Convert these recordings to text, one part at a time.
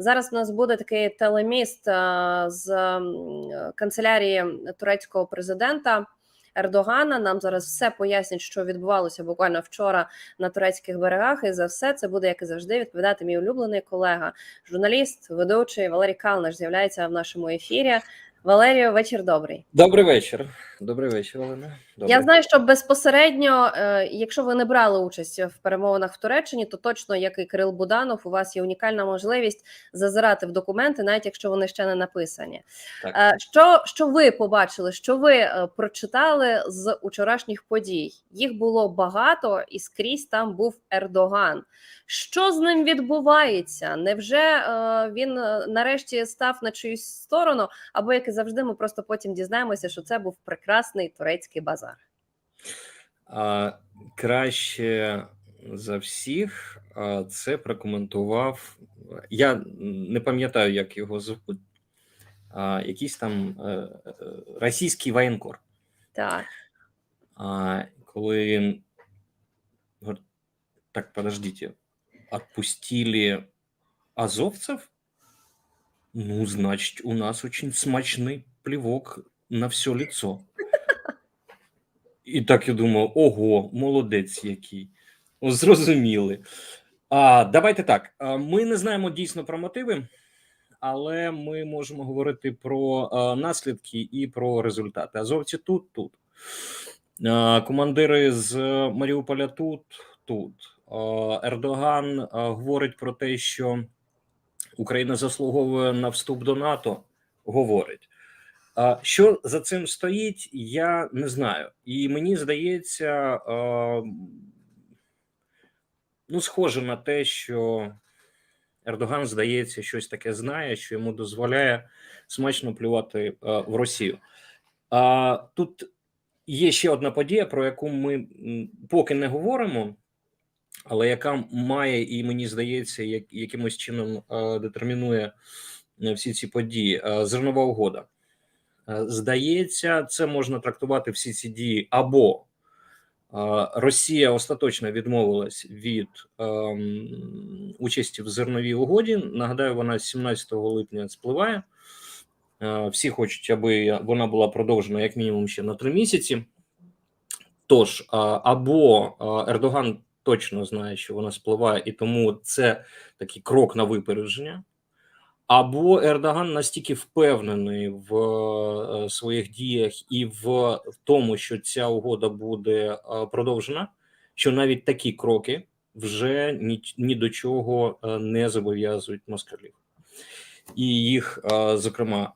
Зараз у нас буде такий телеміст з канцелярії турецького президента. Ердогана нам зараз все пояснять, що відбувалося буквально вчора на турецьких берегах, і за все це буде, як і завжди, відповідати мій улюблений колега, журналіст, ведучий Валерій Калнаш з'являється в нашому ефірі. Валерію, вечір добрий. Добрий вечір. Добрий вечір, Олена. Добрий. Я знаю, що безпосередньо, е, якщо ви не брали участь в перемовинах в Туреччині, то точно, як і Кирил Буданов, у вас є унікальна можливість зазирати в документи, навіть якщо вони ще не написані. Так. Е, Що, що ви побачили, що ви е, прочитали з учорашніх подій? Їх було багато, і скрізь там був Ердоган. Що з ним відбувається? Невже він нарешті став на чиюсь сторону? Або як і завжди, ми просто потім дізнаємося, що це був прекрасний турецький базар. А, краще за всіх а, це прокоментував. Я не пам'ятаю, як його звуть. А, якийсь там е, е, російський воєнкор. Так, А, коли він так, подождите, отпустили азовцев? Ну, значит, у нас очень смачный плевок на все лицо. І так я думав: ого, молодець який. Зрозуміли. А, давайте так. Ми не знаємо дійсно про мотиви, але ми можемо говорити про наслідки і про результати. Азовці тут, тут. Командири з Маріуполя тут, тут. Ердоган говорить про те, що Україна заслуговує на вступ до НАТО. Говорить. Що за цим стоїть, я не знаю. І мені здається, ну, схоже на те, що Ердоган, здається, щось таке знає, що йому дозволяє смачно плювати в Росію. Тут є ще одна подія, про яку ми поки не говоримо, але яка має, і мені здається, як, якимось чином детермінує е, всі ці події. Зернова угода. Е, Здається, це можна трактувати всі ці дії або е, Росія остаточно відмовилась від ем, участі в зерновій угоді. Нагадаю, вона 17 липня спливає. Е, Всі хочуть, аби вона була продовжена як мінімум ще на три місяці. Тож, е, або Ердоган точно знає, що вона спливає, і тому це такий крок на випередження. Або Ердоган настільки впевнений в е, своїх діях і в, тому, що ця угода буде е, продовжена, що навіть такі кроки вже ні, ні до чого е, не зобов'язують москалів, і їх, зокрема,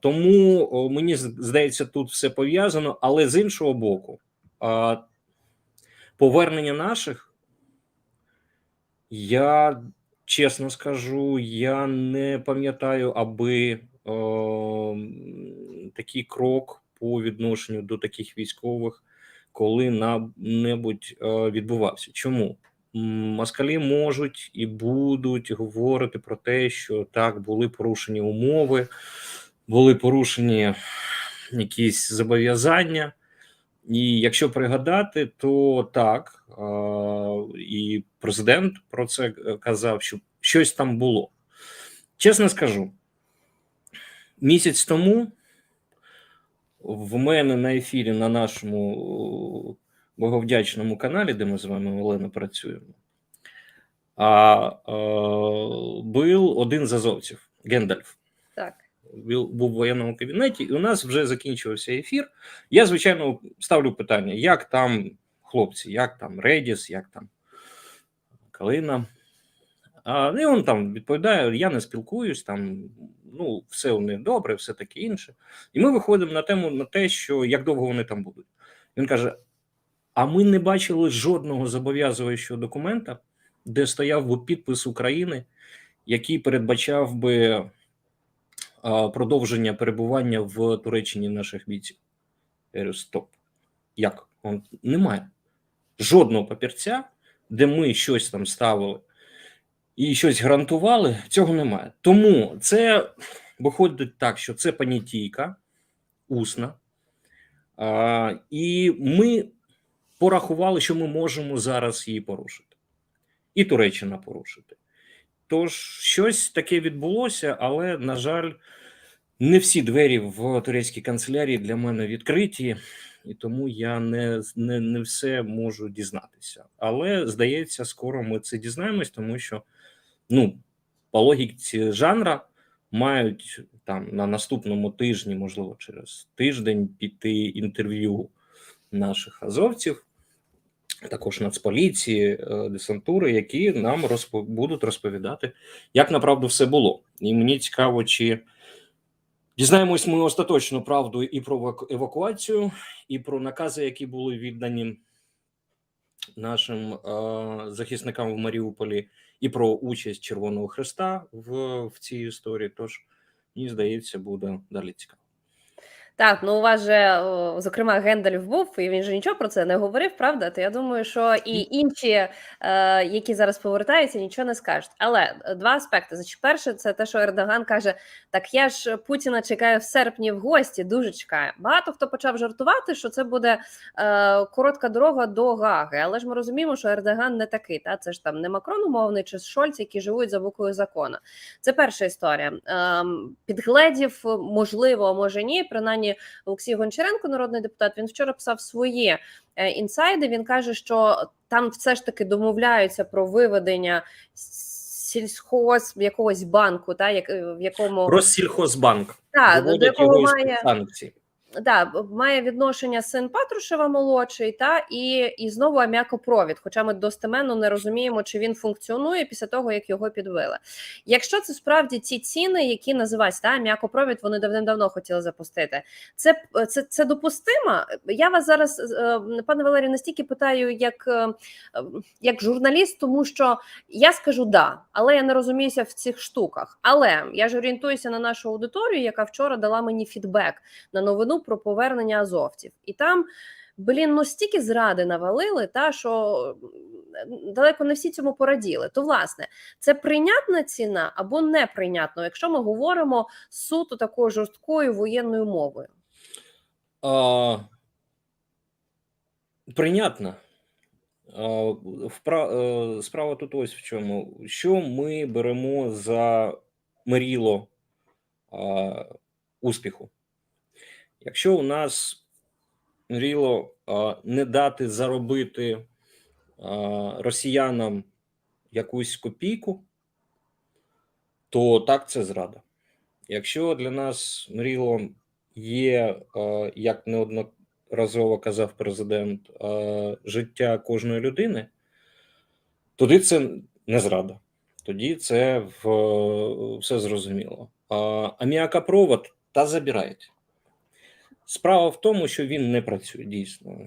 тому мені здається, тут все пов'язано, але з іншого боку, повернення наших я чесно скажу, я не пам'ятаю, аби е, такий крок по відношенню до таких військових коли-небудь е, відбувався. Чому? Москалі можуть і будуть говорити про те, що так були порушені умови, були порушені якісь зобов'язання. І якщо пригадати, то так і президент про це казав, що щось там було. Чесно скажу, місяць тому в мене на ефірі на нашому боговдячному каналі, де ми з вами Олена працюємо, а, був один з азовців Гендальф. Був в воєнному кабінеті, і у нас вже закінчився ефір. Я, звичайно, ставлю питання: як там хлопці, як там Редіс, як там Калина. А ну, і він там відповідає: я не спілкуюсь, там ну, все у них добре, все таке інше. І ми виходимо на тему на те, що як довго вони там будуть. Він каже: А ми не бачили жодного зобов'язуючого документа, де стояв би підпис України, який передбачав би продовження перебування в Туреччині наших бійців. Я говорю, стоп. Як? Немає жодного папірця, де ми щось там ставили і щось гарантували, цього немає. Тому це виходить так, що це понятійка усна, а, і ми порахували, що ми можемо зараз її порушити. І Туреччина порушити. Тож щось таке відбулося, але на жаль, не всі двері в турецькій канцелярії для мене відкриті, і тому я не, не, не все можу дізнатися. Але здається, скоро ми це дізнаємось, тому що ну, по логіці жанра мають там на наступному тижні, можливо, через тиждень піти інтерв'ю наших азовців, також нацполіції, е, десантури, які нам розпо... будуть розповідати, як направду все було. І мені цікаво, чи дізнаємось ми остаточну правду і про еваку- евакуацію, і про накази, які були віддані нашим е, захисникам в Маріуполі, і про участь Червоного Хреста в, в цій історії. Тож мені здається, буде далі цікаво. Так, ну у вас же, о, зокрема, Гендальф був, і він же нічого про це не говорив, правда? То я думаю, що і інші, е, які зараз повертаються, нічого не скажуть. Але е, два аспекти. Значить, перше, це те, що Ердоган каже: так я ж Путіна чекаю в серпні в гості, дуже чекаю. Багато хто почав жартувати, що це буде е, коротка дорога до Гаги. Але ж ми розуміємо, що Ердоган не такий. Та це ж там не Макрон умовний чи Шольц, які живуть за буквою закону. Це перша історія. Ем, підгледів, можливо, може ні. Принаймні, Олексій Гончаренко, народний депутат, він вчора писав свої е, інсайди. Він каже, що там все ж таки домовляються про виведення сільхоз якогось банку, та як в якому Россільхозбанк Так, до якого має із санкцій. Да, має відношення син Патрушева молодший, та і, і знову аміакопровід. Хоча ми достеменно не розуміємо, чи він функціонує після того, як його підвели. Якщо це справді ті ціни, які називаються та аміакопровід, вони давним-давно хотіли запустити. Це, це, це допустимо. Я вас зараз, е, пане Валерію, настільки питаю, як, е, як журналіст, тому що я скажу да, але я не розуміюся в цих штуках. Але я ж орієнтуюся на нашу аудиторію, яка вчора дала мені фідбек на новину про повернення азовців, і там. Блін, ну стільки зради навалили, та що далеко не всі цьому пораділи. То власне це прийнятна ціна або неприйнятна, якщо ми говоримо суто такою жорсткою воєнною мовою. А, прийнятно. А, впра... е, Справа тут ось в чому. Що ми беремо за меріло а, успіху? Якщо у нас меріло а, не дати заробити росіянам якусь копійку, то так це зрада. Якщо для нас мріло є, як неодноразово казав президент, життя кожної людини, тоді це не зрада. Тоді це в, все зрозуміло. А аміакопровод та забирають. Справа в тому, що він не працює дійсно.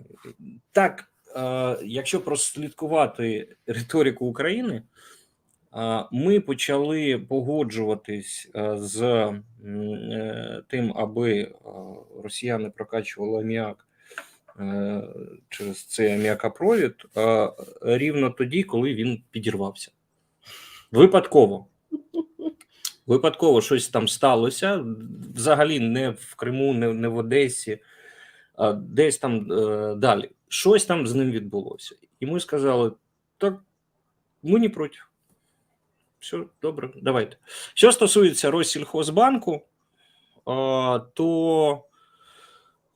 Так, е, якщо прослідкувати риторику України, а, ми почали погоджуватись е, з е, тим, аби е, росіяни прокачували аміак е, через цей аміакопровід е, рівно тоді, коли він підірвався. Випадково. Випадково щось там сталося. Взагалі не в Криму, не, не в Одесі, а десь там е, далі. Щось там з ним відбулося. І ми сказали: так, ми не проти. Все добре, давайте. Що стосується Россільхозбанку, е, то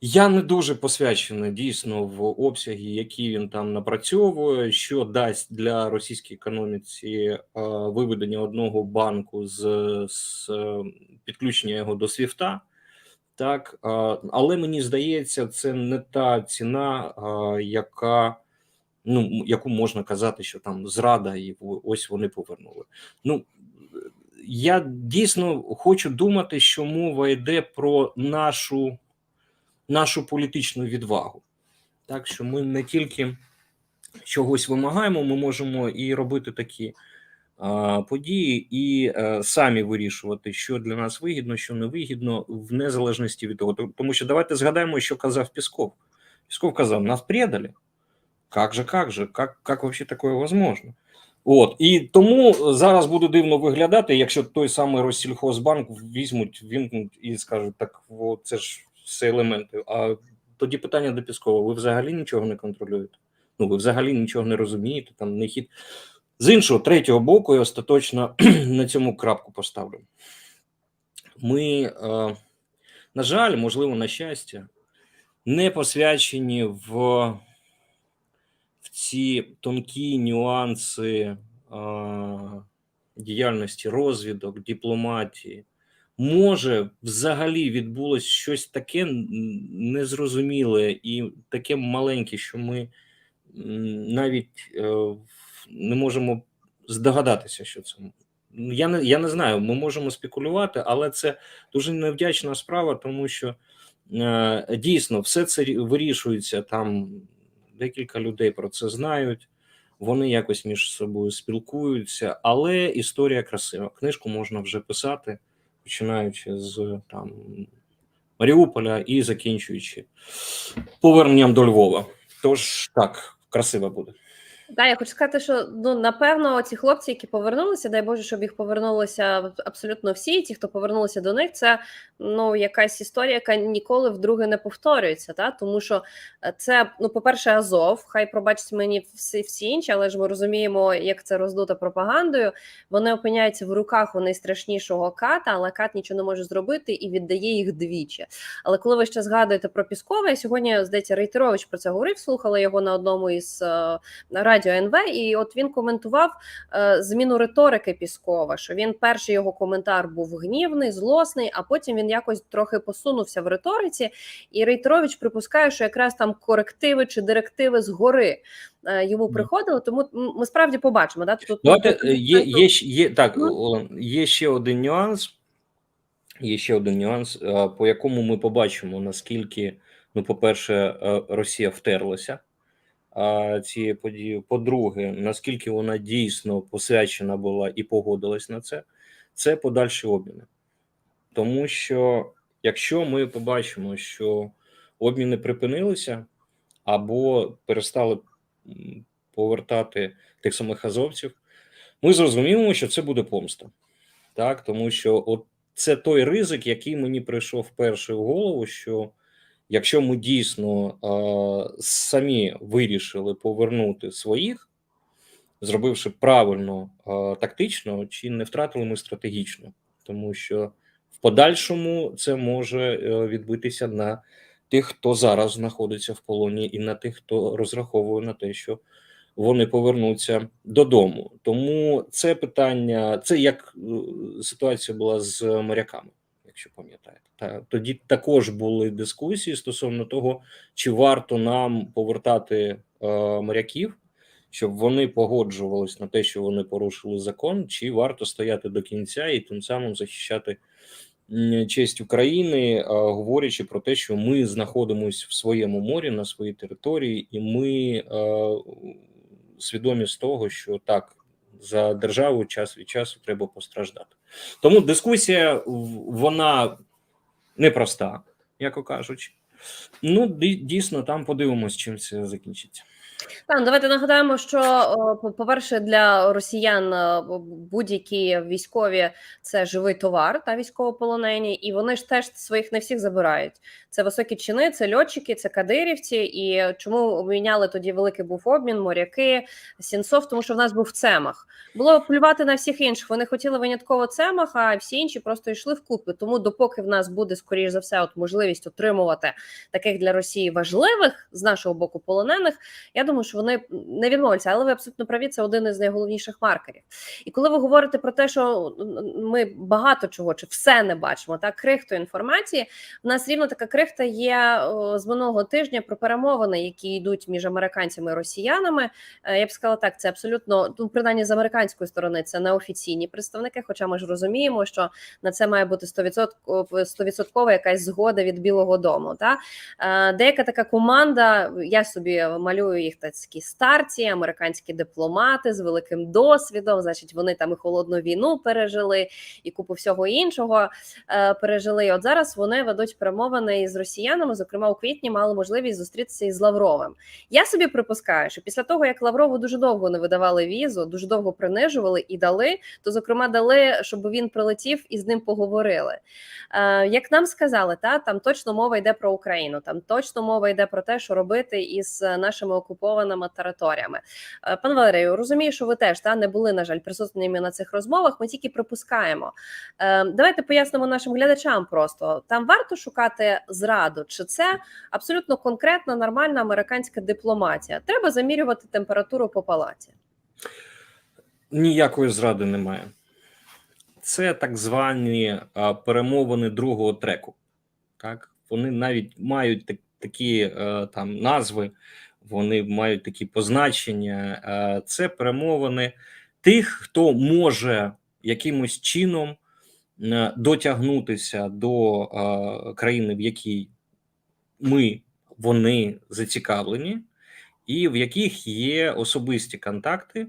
я не дуже посвячений дійсно в обсяги, які він там напрацьовує, що дасть для російської економіці а, виведення одного банку з, з е, підключення його до Свіфта. Так, а, але мені здається, це не та ціна, яка ну, яку можна казати, що там зрада, і ось вони повернули. Ну я дійсно хочу думати, що мова йде про нашу, нашу політичну відвагу. Так що ми не тільки чогось вимагаємо, ми можемо і робити такі а, події, і е, самі вирішувати, що для нас вигідно, що не вигідно, в незалежності від того. Тому що давайте згадаємо, що казав Пісков. Пісков казав: нас предали. Как же, как же, как, как вообще такое возможно? От і тому зараз буде дивно виглядати, якщо той самий Россільхозбанк візьмуть, вімкнуть і скажуть, так о, це ж все елементи. А тоді питання до Піскова: ви взагалі нічого не контролюєте? Ну ви взагалі нічого не розумієте, там не хід. З іншого, третього боку, я остаточно на цьому крапку поставлю. Ми е, на жаль, можливо, на щастя, не посвячені в, в ці тонкі нюанси е, діяльності розвідок, дипломатії. Може, взагалі відбулось щось таке незрозуміле і таке маленьке, що ми навіть е, не можемо здогадатися, що це. Я не, я не знаю, ми можемо спекулювати, але це дуже невдячна справа, тому що е, дійсно все це вирішується там. Декілька людей про це знають, вони якось між собою спілкуються, але історія красива. Книжку можна вже писати, починаючи з там Маріуполя і закінчуючи поверненням до Львова. Тож так, красиво буде. Да, я хочу сказати, що ну напевно ці хлопці, які повернулися, дай Боже, щоб їх повернулося абсолютно всі. Ті, хто повернулися до них, це ну якась історія, яка ніколи вдруге не повторюється. Та тому що е, це ну, по-перше, Азов. Хай пробачать мені всі всі інші, але ж ми розуміємо, як це роздуто пропагандою. Вони опиняються в руках у найстрашнішого ката, але кат нічого не може зробити і віддає їх двічі. Але коли ви ще згадуєте про Піскова, я сьогодні здається Рейтерович про це говорив. Слухала його на одному із е, радіо НВ, і от він коментував е, зміну риторики Піскова. Що він перший його коментар був гнівний, злосний, а потім він якось трохи посунувся в риториці. І Рейтерович припускає, що якраз там корективи чи директиви згори е, йому приходили. Тому ми справді побачимо. Да? Тут Давайте тут- е, є, є, є так. Олен, є ще один нюанс. Є ще один нюанс, по якому ми побачимо, наскільки, ну, по-перше, Росія втерлася а, цією подією. По-друге, наскільки вона дійсно посвячена була і погодилась на це, це подальші обміни. Тому що якщо ми побачимо, що обміни припинилися або перестали повертати тих самих азовців, ми зрозуміємо, що це буде помста. Так, тому що от це той ризик, який мені прийшов перший в голову, що якщо ми дійсно е, самі вирішили повернути своїх, зробивши правильно е, тактично, чи не втратили ми стратегічно, тому що в подальшому це може е, відбитися на тих, хто зараз знаходиться в полоні, і на тих, хто розраховує на те, що вони повернуться додому. Тому це питання, це як е, ситуація була з моряками, якщо пам'ятаєте. Та тоді також були дискусії стосовно того, чи варто нам повертати е, моряків, щоб вони погоджувались на те, що вони порушили закон, чи варто стояти до кінця і тим самим захищати честь України, е, говорячи про те, що ми знаходимося в своєму морі на своїй території, і ми е, свідомі з того, що так за державу час від часу треба постраждати. Тому дискусія вона непроста, яко кажучи. Ну, дійсно, там подивимось, чим це закінчиться. Так, давайте нагадаємо, що по- по-перше, для росіян е, будь-які військові це живий товар та військовополонені, і вони ж теж своїх не всіх забирають. Це високі чини, це льотчики, це кадирівці. І чому обміняли тоді великий був обмін, моряки, Сінцов, тому що в нас був цемах. Було плювати на всіх інших. Вони хотіли винятково цемах, а всі інші просто йшли вкупи. Тому, допоки в нас буде скоріш за все, от можливість отримувати таких для Росії важливих з нашого боку полонених. Я думаю, що вони не відмовляться, але ви абсолютно праві. Це один із найголовніших маркерів. І коли ви говорите про те, що ми багато чого чи все не бачимо, так крихту інформації. У нас рівно така крихта є з минулого тижня про перемовини, які йдуть між американцями і росіянами. Е, Я б сказала так, це абсолютно ну, принаймні з американської сторони це неофіційні представники. Хоча ми ж розуміємо, що на це має бути 100%, 100% якась згода від Білого Дому. Та Е, деяка така команда. Я собі малюю їх такі старці, американські дипломати з великим досвідом. Значить, вони там і холодну війну пережили, і купу всього іншого е, пережили. І От зараз вони ведуть перемовини із росіянами. Зокрема, у квітні мали можливість зустрітися із Лавровим. Я собі припускаю, що після того як Лаврову дуже довго не видавали візу, дуже довго принижували і дали, то зокрема дали, щоб він прилетів і з ним поговорили. Е, Як нам сказали, та там точно мова йде про Україну, там точно мова йде про те, що робити із нашими окупантами. Окупованими територіями. Е, Пане Валерію, розумію, що ви теж та не були, на жаль, присутніми на цих розмовах. Ми тільки припускаємо. Е, Давайте пояснимо нашим глядачам. Просто там варто шукати зраду, чи це абсолютно конкретна нормальна американська дипломатія. Треба замірювати температуру по палаті. Ніякої зради немає. Це так звані а, перемовини другого треку. Так, вони навіть мають так, такі е, там назви, вони мають такі позначення. Це перемовини тих, хто може якимось чином е, дотягнутися до е, країни, в якій ми вони зацікавлені, і в яких є особисті контакти,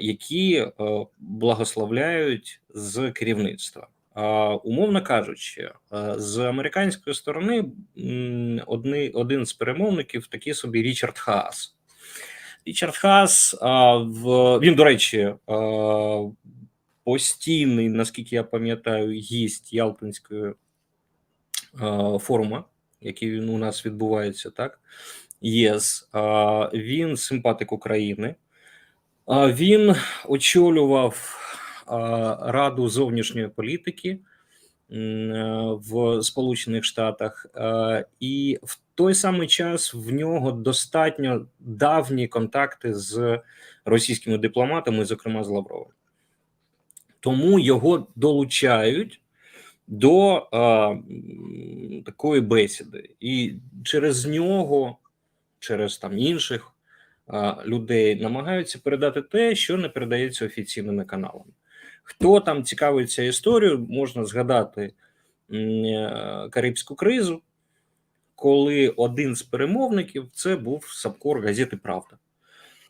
які е, благословляють з керівництва. Умовно кажучи, з американської сторони одни, один з перемовників такий собі Річард Хаас. Річард Хаас, в, він, до речі, постійний, наскільки я пам'ятаю, гість Ялтинської а, форуму, який він у нас відбувається, так? ЄС. Він симпатик України. Він очолював Раду зовнішньої політики е, в Сполучених Штатах, Е, і в той самий час в нього достатньо давні контакти з російськими дипломатами, зокрема з Лавровим. Тому його долучають до е, такої бесіди, і через нього, через там інших а, людей намагаються передати те, що не передається офіційними каналами. Хто там цікавиться історією, можна згадати е, Карибську кризу, коли один з перемовників це був Сапкор газети Правда,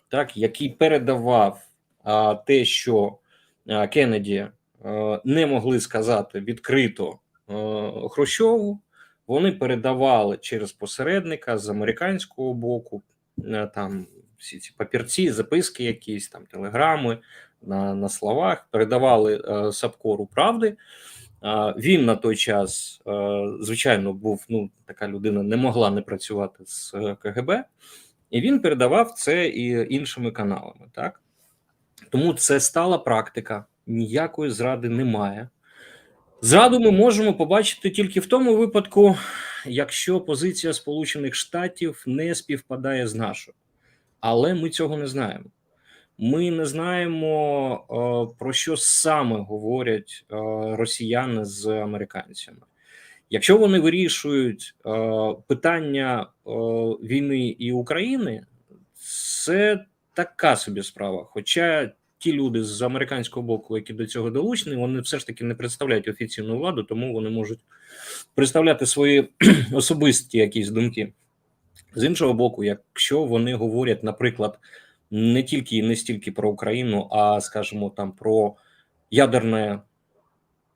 так, який передавав а, те, що а, Кеннеді а, не могли сказати відкрито а, Хрущову. Вони передавали через посередника з американського боку е, там всі ці папірці, записки, якісь там телеграми на, на словах, передавали е, Сапкору правди. Е, він на той час, е, звичайно, був ну така людина, не могла не працювати з е, КГБ, і він передавав це і іншими каналами. Так тому це стала практика, ніякої зради немає. Зраду ми можемо побачити тільки в тому випадку, якщо позиція Сполучених Штатів не співпадає з нашою, але ми цього не знаємо. Ми не знаємо е, про що саме говорять е, росіяни з американцями. Якщо вони вирішують е, питання війни і України, це така собі справа. Хоча ті люди з американського боку, які до цього долучені, вони все ж таки не представляють офіційну владу, тому вони можуть представляти свої особисті якісь думки. З іншого боку, якщо вони говорять, наприклад, не тільки і не стільки про Україну, а скажімо, там про ядерне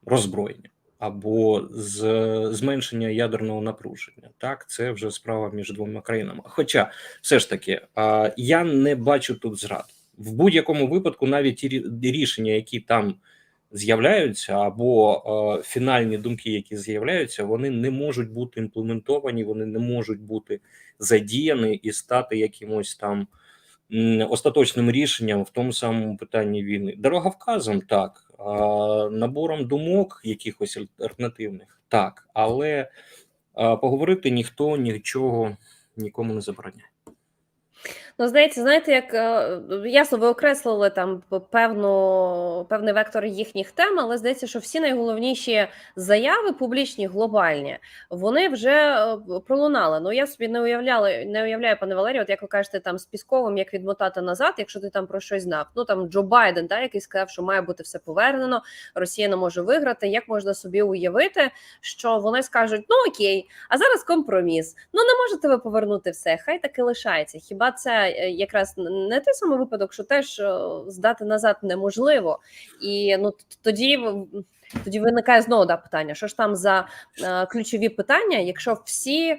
роззброєння або з зменшення ядерного напруження, так це вже справа між двома країнами. Хоча, все ж таки, я не бачу тут зрад в будь-якому випадку, навіть ті рі- рішення, які там з'являються, або е, фінальні думки, які з'являються, вони не можуть бути імплементовані, вони не можуть бути задіяні і стати якимось там остаточним рішенням в тому самому питанні війни. Дороговказом так, набором думок якихось альтернативних, так, але поговорити ніхто нічого нікому не забороняє. Ну, здається, знаєте, як е, ясно, ви окреслили там певну певний вектор їхніх тем, але здається, що всі найголовніші заяви публічні, глобальні, вони вже е, пролунали. Ну я собі не уявляла, не уявляю, пане Валерію, от як ви кажете, там з Пісковим, як відмотати назад, якщо ти там про щось знав. Ну там Джо Байден, та який сказав, що має бути все повернено, Росія не може виграти. Як можна собі уявити, що вони скажуть: ну окей, а зараз компроміс. Ну не можете ви повернути все, хай таки лишається. Хіба це е, якраз не той самий випадок, що теж е, здати назад неможливо, і ну тоді тоді виникає знову да, питання: що ж там за е, ключові питання, якщо всі е,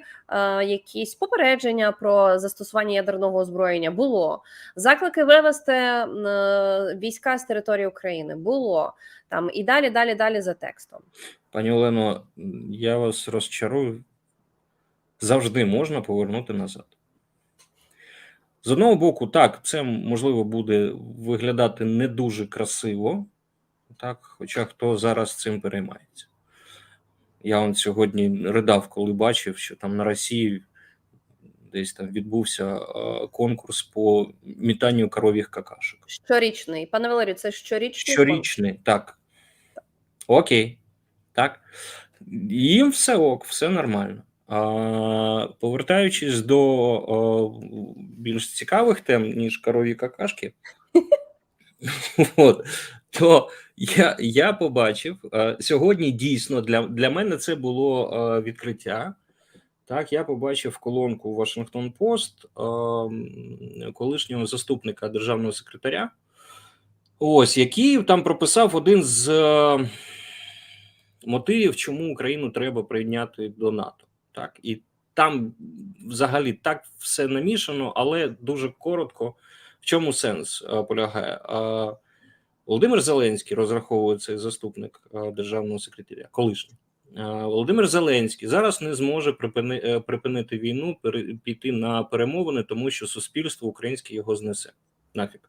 якісь попередження про застосування ядерного озброєння було, заклики вивести е, війська з території України було там і далі, далі, далі за текстом. Пані Олено, я вас розчарую. Завжди можна повернути назад. З одного боку, так, це можливо буде виглядати не дуже красиво, так, хоча хто зараз цим переймається. Я он сьогодні ридав, коли бачив, що там на Росії десь там відбувся е, конкурс по мітанню коров'ях какашок. Щорічний. Пане Валерію, це щорічний конкурс? Так. Окей. Так. Їм все ок, все нормально. А, повертаючись до о, більш цікавих тем, ніж корові какашки, от, то я, я побачив е, сьогодні дійсно для, для мене це було е, відкриття. Так, я побачив колонку Вашингтон Пост е, колишнього заступника державного секретаря. Ось який там прописав один з мотивів, чому Україну треба прийняти до НАТО. Так, і там взагалі так все намішано, але дуже коротко. В чому сенс е, полягає? Е, Володимир Зеленський розраховує цей заступник е, державного секретаря, колишній. Володимир Зеленський зараз не зможе припини, припинити війну, піти на перемовини, тому що суспільство українське його знесе. Нафіг.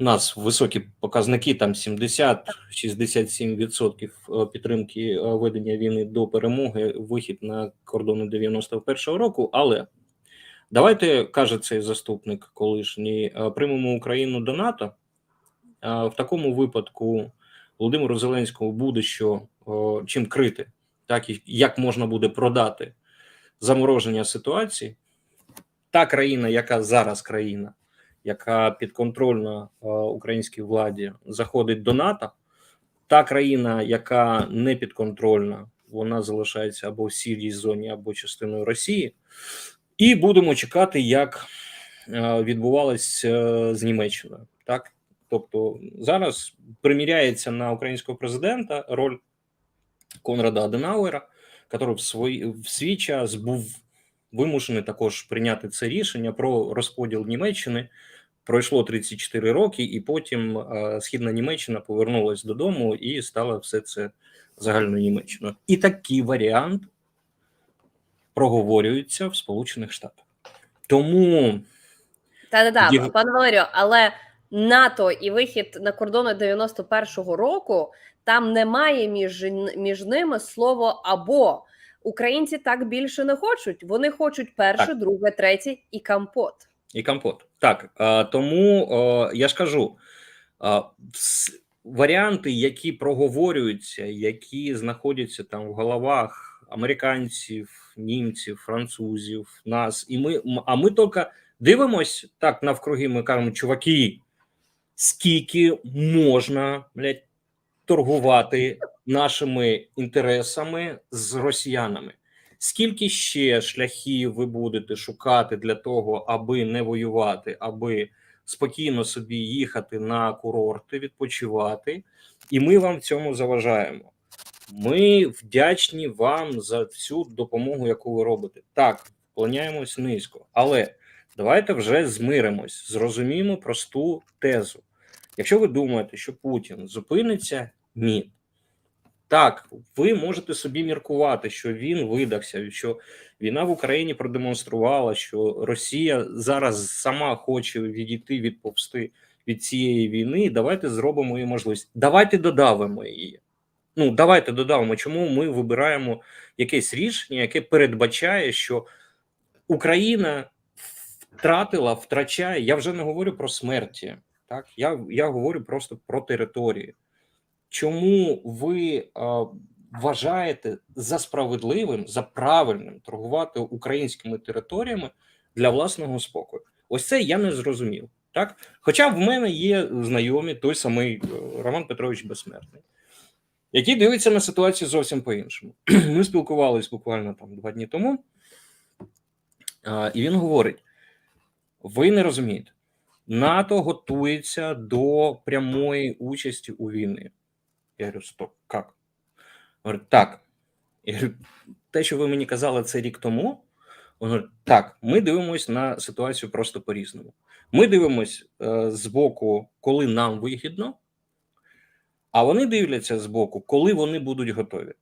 У нас високі показники, там 70-67% е, підтримки е, ведення війни до перемоги, вихід на кордони 91-го року. Але давайте каже цей заступник колишній, е, приймемо Україну до НАТО. В такому випадку Володимиру Зеленському буде що чим крити, так і як можна буде продати замороження ситуації. Та країна, яка зараз країна, яка підконтрольна е, українській владі, заходить до НАТО. Та країна, яка не підконтрольна, вона залишається або в сірій зоні, або частиною Росії. І будемо чекати, як е, відбувалось е, з Німеччиною. Так, тобто зараз приміряється на українського президента роль Конрада Аденауера, який в свій, в свій час був вимушений також прийняти це рішення про розподіл Німеччини. Пройшло 34 роки, і потім е, східна Німеччина повернулась додому і стала все це загальною Німеччиною. І такий варіант проговорюється в Сполучених Штатах. Тому Та да, Є- пане Валерію, але НАТО і вихід на кордони 91-го року там немає між, між ними слово або. Українці так більше не хочуть. Вони хочуть перше, Так. друге, третє і компот. І компот. Так, тому я ж кажу, варіанти, які проговорюються, які знаходяться там в головах американців, німців, французів, нас, і ми, а ми тільки дивимось так навкруги, ми кажемо, чуваки, скільки можна, блядь, торгувати нашими інтересами з росіянами. Скільки ще шляхів ви будете шукати для того, аби не воювати, аби спокійно собі їхати на курорти, відпочивати, і ми вам в цьому заважаємо. Ми вдячні вам за всю допомогу, яку ви робите. Так, вклоняємось низько, але давайте вже змиримось, зрозуміємо просту тезу. Якщо ви думаєте, що Путін зупиниться, ні. Так, ви можете собі міркувати, що він видався, що війна в Україні продемонструвала, що Росія зараз сама хоче відійти від повсти від цієї війни. Давайте зробимо її можливість. Давайте додавимо її. Ну, давайте додавимо, чому ми вибираємо якесь рішення, яке передбачає, що Україна втратила, втрачає. Я вже не говорю про смерті. Так, я, я говорю просто про території. Чому ви вважаєте за справедливим, за правильним торгувати українськими територіями для власного спокою? Ось це я не зрозумів. Так, хоча в мене є знайомі той самий е, Роман Петрович Безсмертний, який дивиться на ситуацію зовсім по-іншому. Ми спілкувалися буквально там два дні тому, і він говорить: ви не розумієте, НАТО готується до прямої участі у війні. Я говорю, стоп, як? Говорить, так. Я говорю, те, що ви мені казали це рік тому, він говорить, так, ми дивимося на ситуацію просто по-різному. Ми дивимося е, з боку, коли нам вигідно, а вони дивляться з боку, коли вони будуть готові.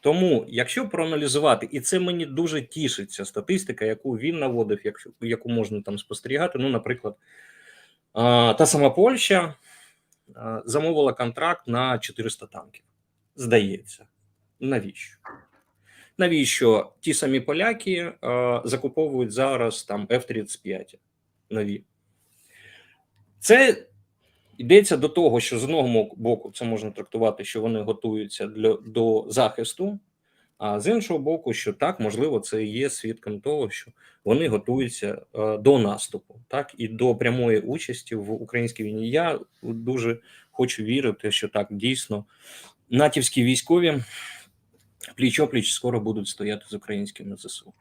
Тому, якщо проаналізувати, і це мені дуже тішиться статистика, яку він наводив, якщо яку можна там спостерігати. Ну, наприклад, а, та сама Польща замовила контракт на 400 танків. Здається, навіщо? Навіщо ті самі поляки е, закуповують зараз там F-35 нові? Це йдеться до того, що з одного боку це можна трактувати, що вони готуються для до захисту, а з іншого боку, що так, можливо, це є свідком того, що вони готуються е, до наступу, так і до прямої участі в українській війні. Я дуже хочу вірити, що так дійсно натівські військові пліч-опліч скоро будуть стояти з українськими ЗСУ.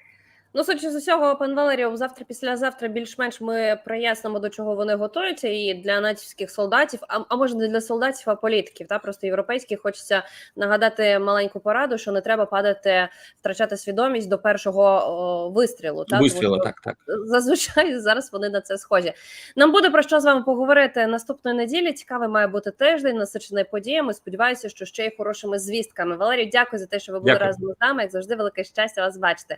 Ну, судячи з усього, пан Валерію, завтра, післязавтра більш-менш ми прояснимо, до чого вони готуються, і для натівських солдатів, а, а може не для солдатів, а політиків, та просто європейських хочеться нагадати маленьку пораду, що не треба падати, втрачати свідомість до першого о, вистрілу. Та? Тому так, так. зазвичай зараз вони на це схожі. Нам буде про що з вами поговорити наступної неділі. Цікавий має бути тиждень, насичений подіями. Сподіваюся, що ще й хорошими звістками. Валерій, дякую за те, що ви були Дякую. разом з нами. Як завжди, велике щастя вас бачити.